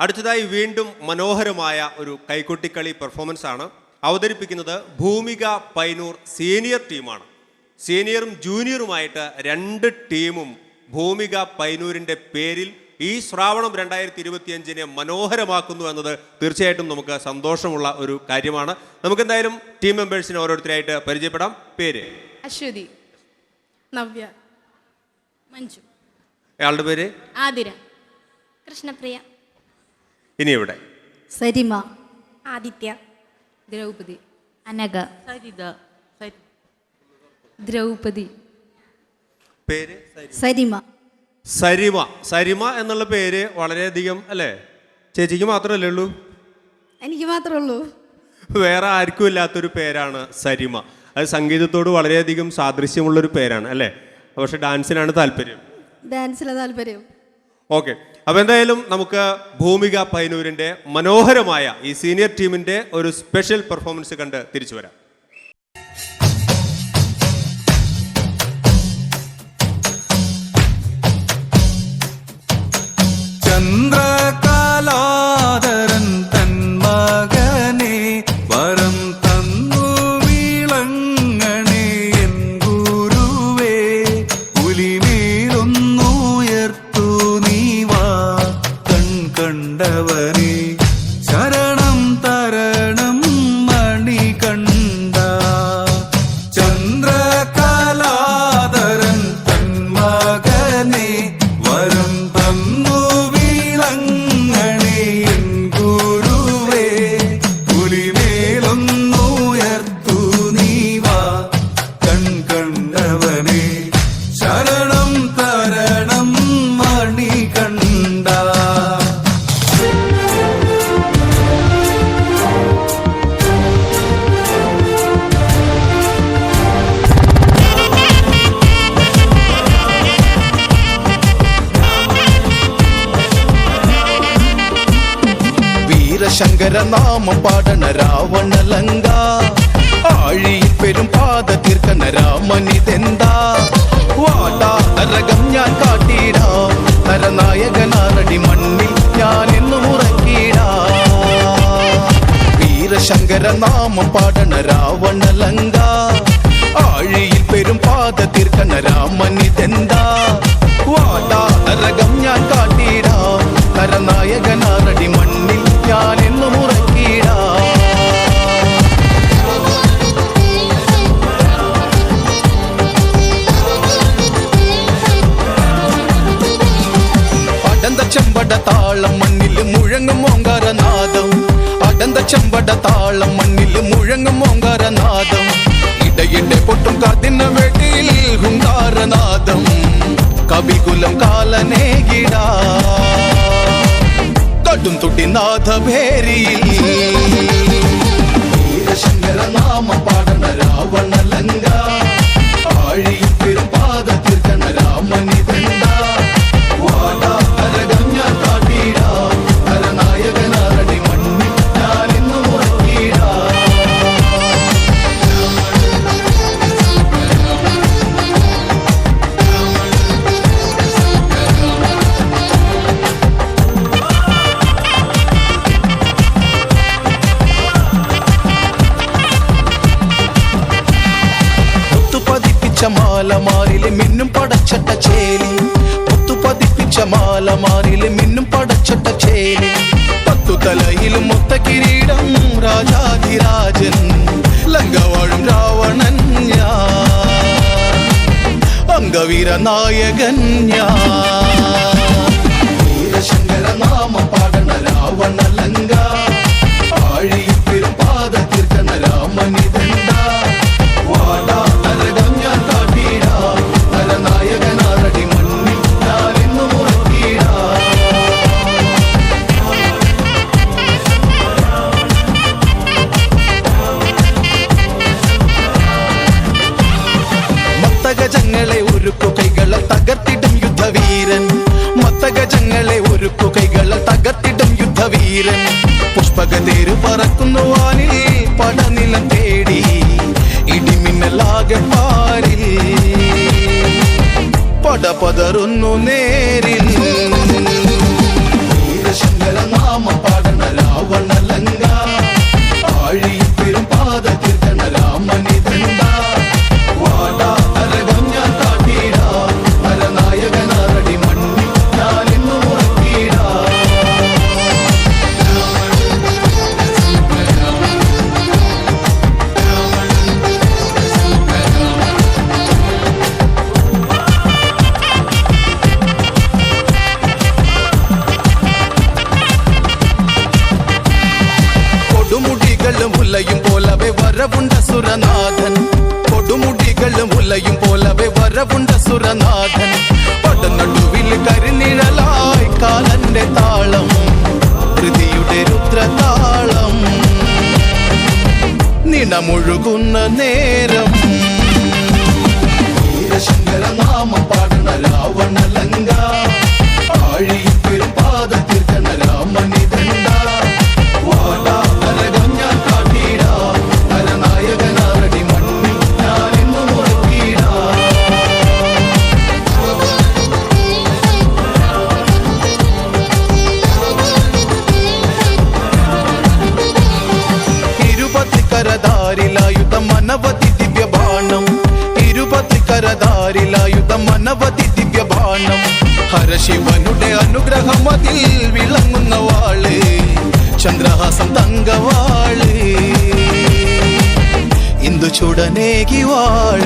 അടുത്തതായി വീണ്ടും മനോഹരമായ ഒരു കൈകൊട്ടിക്കളി പെർഫോമൻസ് ആണ്. അവതരിപ്പിക്കുന്നത് ഭൂമിക പൈനൂർ സീനിയർ ടീമാണ് സീനിയറും ജൂനിയറുമായിട്ട് രണ്ട് ടീമും ഭൂമിക പൈനൂരിന്റെ പേരിൽ ഈ ശ്രാവണം രണ്ടായിരത്തി ഇരുപത്തിയഞ്ചിനെ മനോഹരമാക്കുന്നു എന്നത് തീർച്ചയായിട്ടും നമുക്ക് സന്തോഷമുള്ള ഒരു കാര്യമാണ്. നമുക്ക് എന്തായാലും ടീം മെമ്പേഴ്സിനെ ഓരോരുത്തരായിട്ട് പരിചയപ്പെടാം. പേര്? അശ്വതി. നവ്യ. മഞ്ജു. അയാളുടെ പേര്? ആതിര. കൃഷ്ണപ്രിയ. ഇനി ഇവിടെ സരിമ. ആദിത്യ. ദ്രൗപദി. അനഘ. സരിത. ദ്രൗപദി. പേര്? സരിമ. സരിമ. സരിമ എന്നുള്ള പേര് വളരെയധികം അല്ലേ? ചേച്ചിക്ക് മാത്രമല്ലേ ഉള്ളൂ? എനിക്ക് മാത്രമേ ഉള്ളൂ. വേറെ ആർക്കും ഇല്ലാത്തൊരു പേരാണ് സരിമ. അത് സംഗീതത്തോട് വളരെയധികം സാദൃശ്യമുള്ളൊരു പേരാണ് അല്ലേ? പക്ഷെ ഡാൻസിനാണ് താല്പര്യം. ഡാൻസിലെ താല്പര്യം. ഓക്കെ. അപ്പോൾ എന്തായാലും നമുക്ക് ഭൂമിക പൈനൂരിന്റെ മനോഹരമായ ഈ സീനിയർ ടീമിന്റെ ഒരു സ്പെഷ്യൽ പെർഫോമൻസ് കണ്ട് തിരിച്ചു വരാം. வந்தவர் നാമം പാടണ രാവണലങ്ക. ആഴിയിൽ പെരും പാത തീർക്കണ രാമനിതെന്താ? വാടാ നരകം ഞാൻ കാട്ടിടാ നരനായകനാരടി മണ്ണിൽ ഞാൻ എന്നും ഉറക്കിടാ വീരശങ്കര നാമം പാടണ രാവണലങ്ക. ആഴിയിൽ പെരും പാത തീർക്കണ രാമനിതെന്താ? ചെമ്പട താളം മണ്ണിൽ മുഴങ്ങും ഓങ്കാരനാദം. ഇടയിടെ പൊട്ടും കാതിന് വെട്ടിയിൽ ഹുങ്കാരനാദം കവികുലം കാലനേകിട. കടും തുട്ടി നാഥഭേരിയിൽ. വീരശങ്കര നാമ പാടന രാവണലങ്ക. ആഴിയിൽ രാജാധിരാജൻ ലങ്കവാഴും രാവണൻ ഞാൻ. അംഗവീര നായകൻ ഞാൻ. വീരശങ്കര നാമ പാടണ രാവണ ലങ്ക. യുദ്ധവീരൻ പുഷ്പകതേരു പറക്കുന്നു വാനിൽ പടനിലം തേടി ഇടിമിന്നലാകെ പാരിൽ പട പതറുന്നു നേരിൽ. വരവുണ്ട സുരനാഥൻ. പടനടുവിൽ കരിനിഴലായി കാലന്റെ താളം. കൃതിയുടെ രുദ്രതാളം. നിണമൊഴുകുന്ന നേരം. ശങ്കര നാമം പാടുന്ന രാവണലങ്ക. ഹരശിവനുടെ അനുഗ്രഹം അതിൽ വിളങ്ങുന്ന വാൾ. ചന്ദ്രഹാസം തങ്കവാൾ ഇന്ദു ചുടനേകി വാൾ.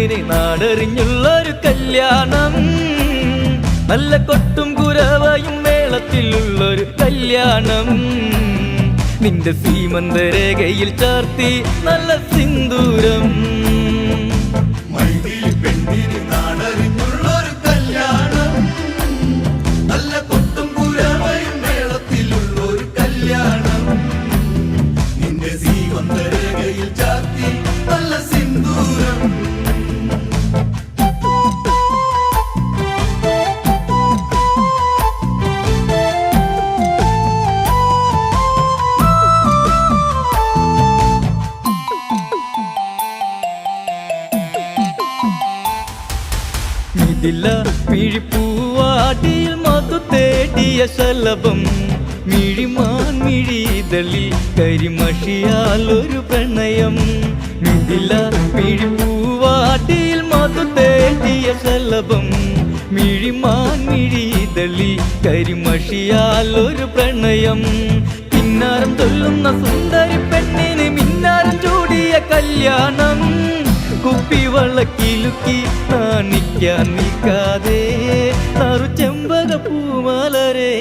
പെണ്ണിനെ നാടറിഞ്ഞുള്ളൊരു കല്യാണം. നല്ല കൊട്ടും കുരവയും മേളത്തിലുള്ളൊരു കല്യാണം. നിന്റെ സീമന്തരേഖയിൽ ചാർത്തി നല്ല സിന്ദൂരം. തേടിയ ശലഭം മിഴിമാൻ മിഴിതളി കരിമഷിയാൽ ഒരു പ്രണയം. മിതില മിഴിപ്പൂവാട്ടിയിൽ മധു തേടിയ ശലഭം മിഴിമാൻ മിഴിതളി കരിമഷിയാൽ ഒരു പ്രണയം. പിന്നാരം തൊല്ലുന്ന സുന്ദരി പെണ്ണിന് മിന്നാരം ചൂടിയ കല്യാണം. കുപ്പിവളക്കിലുക്കി നാണിക്കാൻ നിൽക്കാതെ നറു ചെമ്പക പൂമലരേ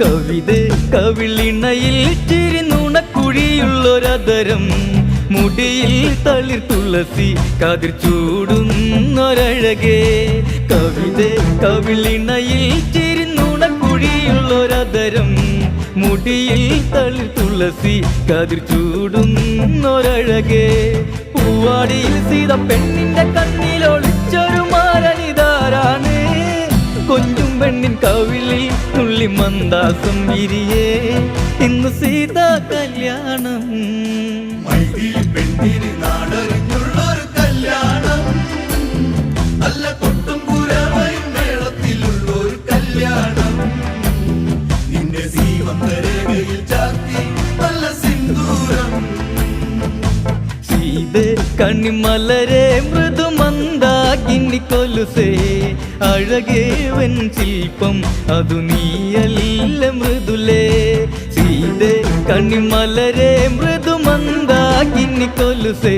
കവിത കവിളിണയിൽ ചിരി നുണക്കുഴിയുള്ളൊരതരം മുടിയിൽ തളിർ തുളസി കതിർ ചൂടുന്നൊരഴകേ കവിത കവിളിണയിൽ ചിരുന്നുണക്കുഴിയുള്ളൊരതരം മുടിയിൽ തളിർ തുളസി കതിർ ചൂടുന്നൊരഴകേ പൂവാടിയിൽ സീത പെണ്ണിന്റെ കണ്ണിലൊളിച്ചൊരു മാരണിതാരാണ് കൊഞ്ചും പെണ്ണിൻ കവിളിൽ തുള്ളി മന്ദാസം വിരിയേ. ഇന്ന് സീതാ കല്യാണം. മൈതിലി പെണ്ണിന് നാടറിഞ്ഞുള്ളൊരു കല്യാണം. നല്ല മേളത്തിലുള്ളൊരു കല്യാണം. നിന്റെ നല്ല സിന്ദൂരം. കണ്ണിമലരെ മൃദുമന്ദാകിനി കൊലുസേ. അഴകേവൻ ശില്പം അതു നീയല്ല മൃദുലേ. സീത കണിമലരെ മൃദുമന്ദാകിനി കൊലുസേ.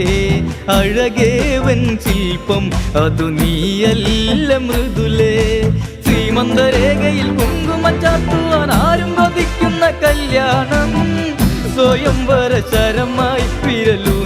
അഴകേവൻ ശില്പം അതു നീയല്ല മൃദുലേ. ശ്രീമന്തരേഖയിൽ കുങ്കുമച്ചാത്തുവാൻ ആരും വധിക്കുന്ന കല്യാണം സ്വയംവര ശരമായി വിരലൂ